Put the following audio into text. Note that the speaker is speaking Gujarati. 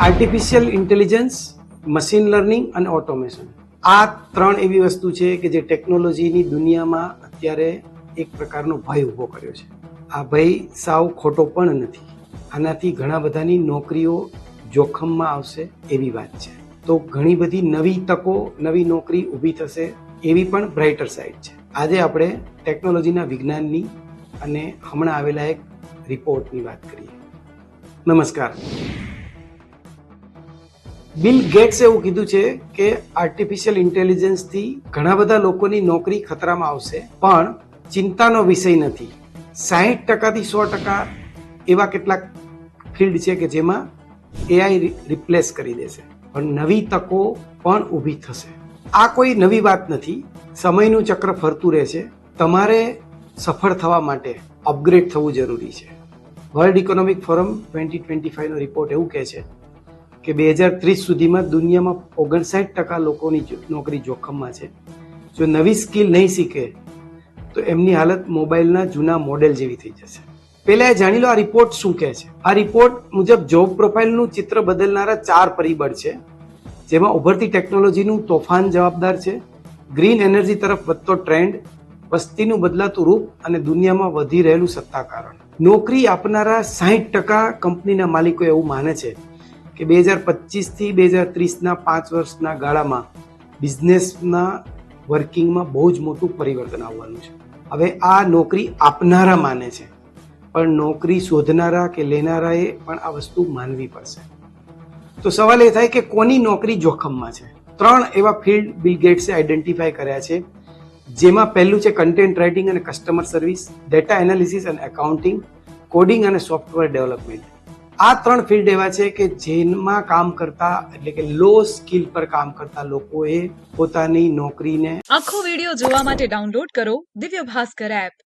આર્ટિફિશિયલ ઇન્ટેલિજન્સ મશીન લર્નિંગ અને ઓટોમેશન આ ત્રણ એવી વસ્તુ છે કે જે ટેકનોલોજીની દુનિયામાં અત્યારે એક પ્રકારનો ભય ઊભો કર્યો છે. આ ભય સાવ ખોટો પણ નથી. આનાથી ઘણા બધાની નોકરીઓ જોખમમાં આવશે એવી વાત છે. તો ઘણી બધી નવી તકો, નવી નોકરી ઊભી થશે એવી પણ બ્રાઇટર સાઇડ છે. આજે આપણે ટેકનોલોજીના વિજ્ઞાનની અને હમણાં આવેલા એક રિપોર્ટની વાત કરીએ. નમસ્કાર. બિલ ગેટ્સ એવું કીધું છે કે આર્ટિફિશિયલ ઇન્ટેલિજન્સથી ઘણા બધા લોકોની નોકરી ખતરામાં આવશે, પણ ચિંતાનો વિષય નથી. સાહીઠ ટકાથી સો ટકા એવા કેટલાક ફિલ્ડ છે કે જેમાં એઆઈ રિપ્લેસ કરી દેશે. પણ નવી તકો પણ ઊભી થશે. આ કોઈ નવી વાત નથી. સમયનું ચક્ર ફરતું રહેશે. તમારે સફળ થવા માટે અપગ્રેડ થવું જરૂરી છે. World Economic Forum twenty twenty ફાઈવનો report એવું કહે છે કે બે હજાર ત્રીસ સુધીમાં દુનિયામાં ઓગણસાઠ ટકા લોકોની નોકરી જોખમમાં છે. જો નવી સ્કિલ નહીં શીખે, તો એમની હાલત મોબાઈલના જૂના મોડેલ જેવી થઈ જશે. પહેલાં એ જાણી લો આ રિપોર્ટ શું કહે છે. આ રિપોર્ટ મુજબ જોબ પ્રોફાઇલનું ચિત્ર બદલનારા ચાર પરિબળ છે. જેમાં ઉભરતી ટેકનોલોજીનું તોફાન જવાબદાર છે. ગ્રીન એનર્જી તરફ વધતો ટ્રેન્ડ વસ્તીનું બદલાતું રૂપ અને દુનિયામાં વધી રહેલું સત્તા કારણ નોકરી આપનારા સાહીઠ ટકા કંપનીના માલિકો એવું માને છે કે બે હજાર પચીસથી બે હજાર ત્રીસના પાંચ વર્ષના ગાળામાં બિઝનેસના વર્કિંગમાં બહુ જ મોટું પરિવર્તન આવવાનું છે. હવે આ નોકરી આપનારા માને છે, પણ નોકરી શોધનારા કે લેનારાએ પણ આ વસ્તુ માનવી પડશે. તો સવાલ એ થાય કે કોની નોકરી જોખમમાં છે? ત્રણ એવા ફિલ્ડ બિલ ગેટ્સે આઈડેન્ટિફાય કર્યા છે, જેમાં પહેલું છે કન્ટેન્ટ રાઇટિંગ અને કસ્ટમર સર્વિસ, ડેટા એનાલિસિસ અને એકાઉન્ટિંગ, કોડિંગ અને સોફ્ટવેર ડેવલપમેન્ટ. આ ત્રણ ફિલ્ડ એવા છે કે જેનમાં કામ કરતા, એટલે કે લો સ્કિલ પર કામ કરતા લોકોએ પોતાની નોકરીને આખો વિડિયો જોવા માટે ડાઉનલોડ કરો દિવ્ય ભાસ્કર એપ